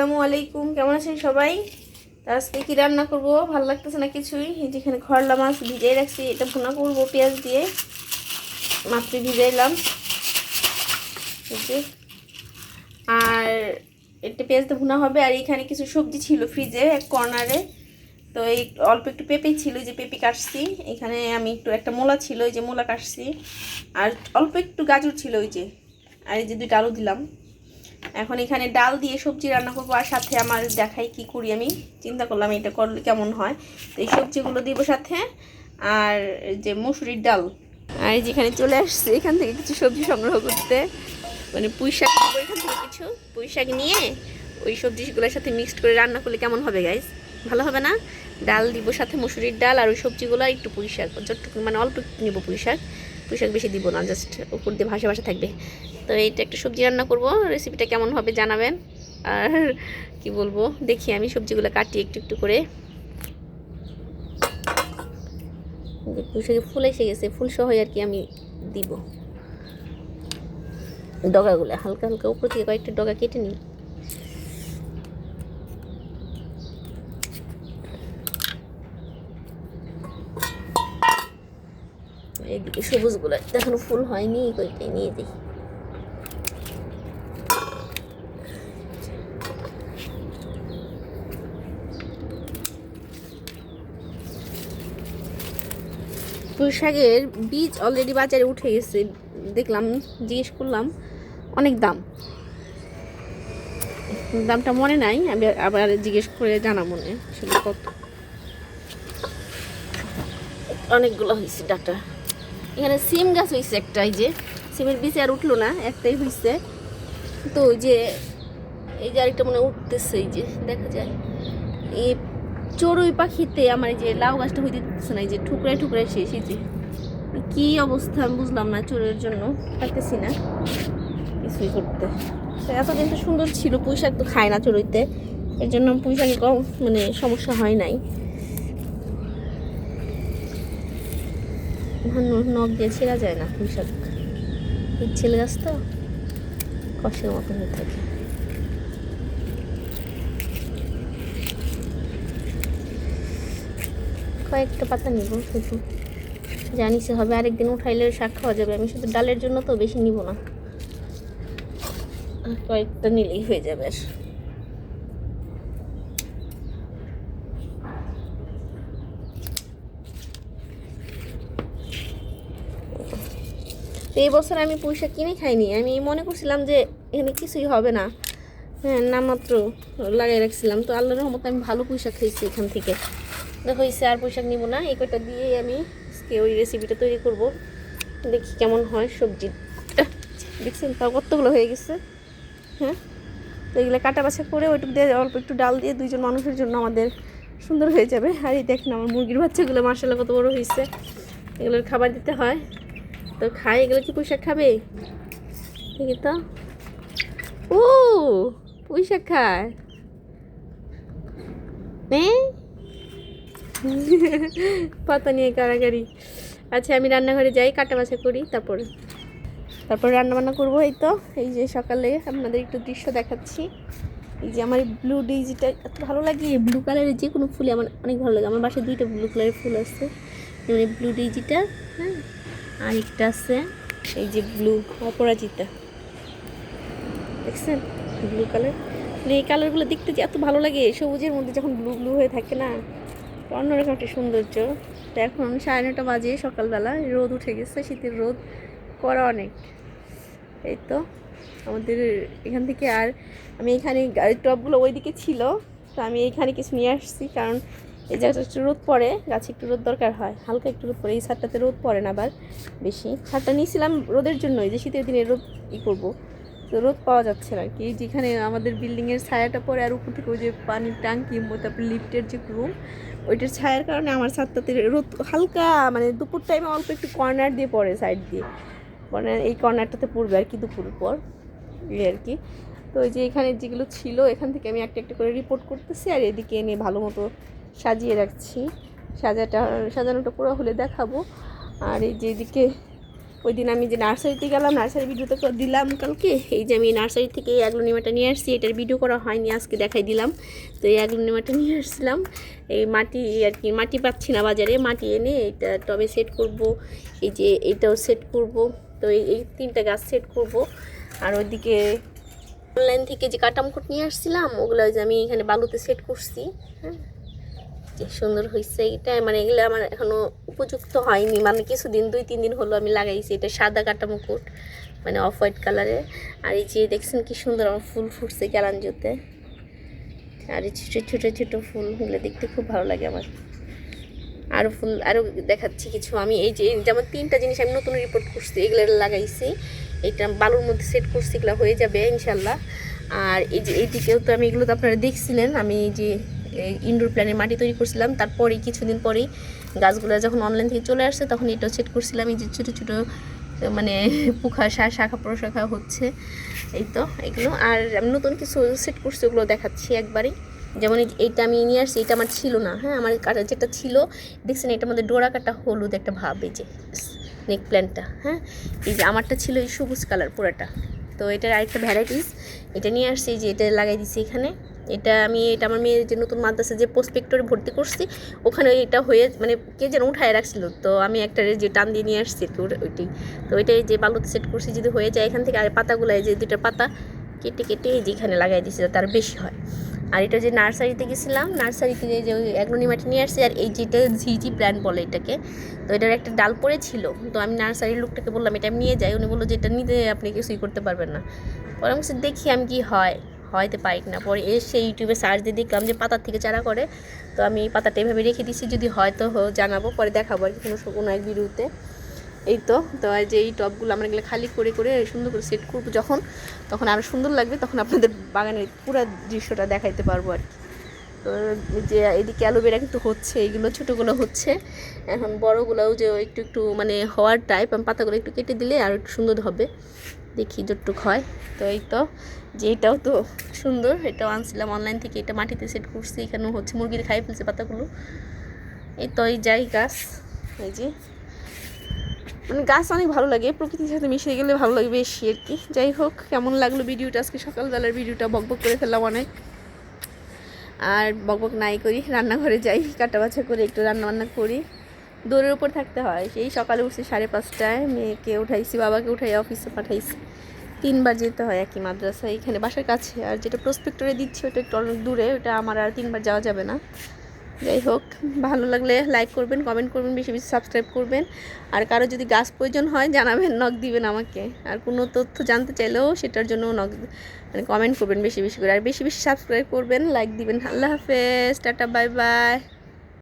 আসসালামু আলাইকুম। কেমন আছেন সবাই? তা আজকে কি রান্না করব? ভালো লাগতেছে না কিছুই? যেখানে খরলা মাছ ভিজিয়ে রাখছি, এটা ভুনা করব পেঁয়াজ দিয়ে। মাত্র ভিজাইলাম। আর এটা পেঁয়াজ দিয়ে ভুনা হবে। আর এখানে কিছু সবজি ছিল ফ্রিজে, এক কর্নারে। তো এই অল্প একটু পেঁপে ছিল যে পেঁপে কাটছি। এখানে আমি একটু একটা মোলা ছিল ওই যে মোলা কাটছি। আর অল্প একটু গাজর ছিল, ওই যে। আর এই যে দুইটা আলু দিলাম। এখন এখানে ডাল দিয়ে সবজি রান্না করব আর সাথে আমার দেখাই কি করি আমি। চিন্তা করলাম এটা করলে কেমন হয়। তো এই সবজিগুলো দিব সাথে। আর যে মুসুরির ডাল। আর যেখানে চলে আসছে, এখান থেকে কিছু সবজি সংগ্রহ করতে। মানে পুঁই শাক এখান থেকে কিছু। পুঁই শাক নিয়ে ওই সবজিগুলোর সাথে মিক্সড করে রান্না করলে কেমন হবে গাইজ ভালো হবে না? ডাল দিব সাথে মুসুরির ডাল আর ওই সবজিগুলো একটু পুঁই শাক। যতটুকু মানে অল্প নেব পুঁই শাক। পুঁই শাক বেশি দিব না জাস্ট উপর দিয়ে ভাসা ভাসা থাকবে। তো এইটা একটা সবজি রান্না করব রেসিপিটা কেমন হবে জানাবেন। আর কি বলব, দেখি আমি সবজিগুলো কাটি একটু একটু করে। পুঁই ফুল এসে গেছে, ফুল সহ আর কি আমি দিব। ডগাগুলো, হালকা হালকা, উপর থেকে কয়েকটা ডগা কেটে নিই। এইদিকে সবুজগুলো। এখনও ফুল হয়নি কয়েকটাই নিয়ে দিই পুঁই শাকের বীজ অলরেডি বাজারে উঠে গেছে। দেখলাম, জিজ্ঞেস করলাম, অনেক দাম। দামটা মনে নাই, আমি আবার জিজ্ঞেস করে জানা মনে কত। অনেকগুলো হয়েছে ডাটা। এখানে সিম গাছ হয়েছে একটা, এই যে সিমের বীজ আর উঠল না, একটাই হয়েছে তো ওই যে, এই যে আরেকটা মনে হয় উঠতেছে, এই যে, দেখা যায়। এই চড়ুই পাখিতে আমার এই যে লাউ গাছটা হইতে দিতেছে না, এই যে ঠুকরাই ঠুকরাই শেষ, এই যে। কি অবস্থা আমি বুঝলাম না চোরের জন্য পারতেছি না। কিছুই করতে। এতদিন তো সুন্দর ছিল পুঁই শাক তো খায় না চড়ুইতে। এর জন্য পুঁই শাকে কম মানে সমস্যা হয় নাই। নখ দিয়ে ছেঁড়া যায় না পুঁই শাক এই ছেলে গাছ তো কষের মতো হয়ে থাকে। কয়েকটা পাতা নিব শুধু। জানিস হবে আরেকদিন উঠাইলে শাক খাওয়া যাবে, আমি শুধু ডালের জন্য তো বেশি নিব না। কয়েকটা নিলেই হয়ে যাবে আর তো এই বছর আমি পয়সা কিনে খাইনি। আমি মনে করছিলাম যে এখানে কিছুই হবে না। হ্যাঁ নামাত্র লাগিয়ে রাখছিলাম। তো আল্লাহর রহমতে আমি ভালো পয়সা খেয়েছি এখান থেকে। দেখো হয়েছে আর পোশাক নিব না। এই কয়টা দিয়েই আমি আজকে ওই রেসিপিটা তৈরি করব। দেখি কেমন হয় সবজি। দেখছেন তাও কতগুলো হয়ে গেছে। হ্যাঁ তো এগুলো কাটা বাছা করে ওইটুকু দিয়ে অল্প একটু ডাল দিয়ে দুইজন মানুষের জন্য আমাদের সুন্দর হয়ে যাবে। আর এই দেখেন আমার মুরগির বাচ্চাগুলো মার্শাল্লাহ কত বড় হয়েছে এগুলোর খাবার দিতে হয়। তো খাই, এগুলো কি পুঁইশাক খাবে? দেখি তো। ও, পুঁইশাক খায়। পাতা নিয়ে কারাগারি। আচ্ছা আমি রান্নাঘরে যাই, কাটা বাছা করি, তারপর। তারপর রান্না বান্না করব, এই তো। এই যে সকালে আপনাদের একটু দৃশ্য দেখাচ্ছি। এই যে আমার ব্লু ডেজিটা এত ভালো লাগে। ব্লু কালারের যে কোনো ফুলই আমার অনেক ভালো লাগে। আমার বাসায় দুইটা ব্লু কালারের ফুল আছে। যেমন ব্লু ডেজিটা হ্যাঁ। আর একটা আছে, এই যে ব্লু অপরাজিতা। দেখছেন? ব্লু কালার মানে এই কালারগুলো দেখতে যে এত ভালো লাগে, সবুজের মধ্যে যখন ব্লু ব্লু হয়ে থাকে না অন্যরকম একটা সৌন্দর্য। তো এখন সাড়ে নটা বাজে সকালবেলা, রোদ উঠে গেছে, শীতের রোদ করা অনেক। এই তো, আমাদের এখান থেকে আর আমি এখানে গাড়ির টপগুলো ওইদিকে ছিল, তো আমি এখানে কিছু নিয়ে আসছি, কারণ এই জায়গাটা একটু রোদ পড়ে, গাছে একটু রোদ দরকার হয়, হালকা একটু রোদ পড়ে, এই ছাদটাতে রোদ পড়ে না আবার বেশি। ছাদটা নিয়েছিলাম রোদের জন্যই, যে শীতের দিনে রোদ ই করব। তো রোদ পাওয়া যাচ্ছে না কি যেখানে আমাদের বিল্ডিংয়ের ছায়াটা পড়ে আর উপর থেকে ওই যে পানির ট্যাঙ্কি তারপর লিফটের যে রুম ওইটার ছায়ার কারণে আমার ছাদটাতে রোদ হালকা মানে দুপুর টাইমে অল্প একটু কর্নার দিয়ে পড়ে সাইড দিয়ে। কর্নার এই কর্নারটাতে পড়বে আর কি দুপুর পর, এই আর কি। তো ওই যে এখানে যেগুলো ছিল, এখান থেকে আমি একটা একটা করে রিপোর্ট করতেছি আর এদিকে এনে ভালো মতো সাজিয়ে রাখছি। সাজাটা, সাজানোটা পুরো হলে দেখাবো। আর এই যে এদিকে ওই দিন আমি যে নার্সারিতে গেলাম, নার্সারি ভিডিওতে তো দিলাম কালকে। এই যে আমি নার্সারি থেকে এই অ্যাগ্লোনিমাটা নিয়ে আসছি, এটার ভিডিও করা হয়নি, আজকে দেখাই দিলাম। তো এই অ্যাগ্লোনিমাটা নিয়ে আসছিলাম। এই মাটি আর কি, মাটি পাচ্ছি না বাজারে, মাটি এনে এটা টবে সেট করব। এই যে এটাও সেট করব। তো এই তিনটা গাছ সেট করব। আর ওইদিকে অনলাইন থেকে যে কাটামকুট নিয়ে আসছিলাম, ওগুলো যে আমি এখানে বালুতে সেট করছি। হ্যাঁ। সুন্দর হয়েছে এটা মানে এগুলো আমার এখনও উপযুক্ত হয়নি। মানে কিছুদিন, দুই, তিন দিন হলো আমি লাগাইছি। এটা সাদা কাটা মুকুট মানে অফ হোয়াইট কালারে। আর এই যে দেখছেন কি সুন্দর আমার ফুল ফুটছে গ্যালাঞ্জোতে আর এই ছোটো ছোটো ছোটো ফুলগুলো দেখতে খুব ভালো লাগে আমার। আরও ফুল আরও দেখাচ্ছি কিছু। আমি এই যে, যেমন তিনটা জিনিস আমি নতুন রিপোর্ট করছি, এগুলো লাগাইছি। এটা বালুর মধ্যে সেট করছি, এগুলো হয়ে যাবে ইনশাল্লাহ আর এই যে, এইদিকেও তো আমি এগুলো তো আপনারা দেখছিলেন। আমি এই যে ইনডোর প্ল্যানের মাটি তৈরি করছিলাম। তারপরে কিছুদিন পরেই গাছগুলো যখন অনলাইন থেকে চলে আসছে, তখন এটাও সেট করছিলাম এই যে ছোটো ছোটো মানে পুখা শা- শাখা প্রশাখা হচ্ছে। এই তো, এগুলো। আর আমি নতুন কিছু সেট করছি, ওগুলো দেখাচ্ছি একবারই। যেমন এইটা আমি নিয়ে আসছি এটা আমার ছিল না হ্যাঁ? আমার যেটা ছিল, দেখছেন এটার মধ্যে ডোরা কাটা হলুদ একটা ভাব, এই যে নেক প্ল্যানটা হ্যাঁ? এই যে আমারটা ছিল এই সবুজ কালার পুরোটা। তো এটার আরেকটা ভ্যারাইটিস এটা নিয়ে আসছি যে এটা লাগাই দিছি এখানে। এটা আমি, এটা আমার মেয়ের যে নতুন মাদ্রাসা যে প্রসপেক্টরে ভর্তি করছি, ওখানে এটা হয়ে মানে কে যেন উঠায় রাখছিল। তো আমি একটা যে টান দিয়ে নিয়ে আসছি ওটা- ওইটাই। তো ওইটাই যে বালুতে সেট করছি, যদি হয়ে যায় এখান থেকে আর পাতাগুলো যে দুটো পাতা কেটে কেটে এই যে এখানে লাগাই যাতে আরও বেশি হয়। আর এটা যে নার্সারিতে গেছিলাম, নার্সারিতে যে এগলোনি মাটি নিয়ে আসছি, আর এই যেটা ঝিঝি প্ল্যান্ট বলে এটাকে, তো এটার একটা ডাল পড়েছিল। তো আমি নার্সারির লোকটাকে বললাম, এটা আমি নিয়ে যাই। উনি বলল যে, এটা নিতে আপনি কিছুই করতে পারবেন না। পরে আমি দেখি আমি কি হয়। হয়তো পারি না পরে এসে ইউটিউবে সার্চ দিয়ে দেখলাম যে পাতার থেকে চারা করে। তো আমি পাতাটা এভাবে রেখে দিচ্ছি যদি হয়তো জানাব, পরে দেখাবো আর কি কোনো কোনো এক ভিডিওতে। এই তো তো যে এই টবগুলো আমরা এগুলো খালি করে করে সুন্দর করে সেট করব যখন, তখন আরও সুন্দর লাগবে, তখন আপনাদের বাগানের পুরো দৃশ্যটা দেখাইতে পারব আর কি। তো যে এদিকে অ্যালোভেরা কিন্তু হচ্ছে, এইগুলো ছোটোগুলো হচ্ছে। এখন বড়গুলোও যে একটু একটু মানে হওয়ার টাইপ আমি পাতাগুলো একটু কেটে দিলে আর একটু সুন্দর হবে। দেখি যতটুক হয়। তো এই তো, যে এটাও তো সুন্দর, এটাও আনছিলাম অনলাইন থেকে, এটা মাটিতে সেট করছি এখানেও হচ্ছে মুরগির খাই ফেলছে পাতাগুলো। এই তো এই যাই গাছ, এই যে। মানে গাছ অনেক ভালো লাগে, প্রকৃতির সাথে মিশে গেলে ভালো লাগে বেশি আর কি। যাই হোক, কেমন লাগল ভিডিওটা? আজকে সকালবেলার ভিডিওটা বকবক করে ফেললাম অনেক। আর বকবক নাই করি, রান্নাঘরে যাই, কাটা বাছা করে, একটু রান্না বান্না করি। দৌড়ের উপর থাকতে হয়। সেই সকালে উঠছি সাড়ে পাঁচটায়। মেয়েকে উঠাইছি, বাবাকে উঠাই অফিসে পাঠাইছি। তিনবার যেতে হয় একই মাদ্রাসায় এখানে বাসার কাছে। আর যেটা প্রসপেক্টরে দিচ্ছি, ওটা একটু অনেক দূরে, ওটা আমার আর তিনবার যাওয়া যাবে না। যাই হোক, ভালো লাগলে লাইক করবেন কমেন্ট করবেন, বেশি বেশি সাবস্ক্রাইব করবেন। আর কারও যদি গাছ প্রয়োজন হয়, জানাবেন নক দিবেন আমাকে। আর কোনো তথ্য জানতে চাইলেও সেটার জন্য নক মানে কমেন্ট করবেন বেশি বেশি করে। আর বেশি বেশি সাবস্ক্রাইব করবেন লাইক দিবেন। আল্লাহ হাফেজ, টাটা বাই বাই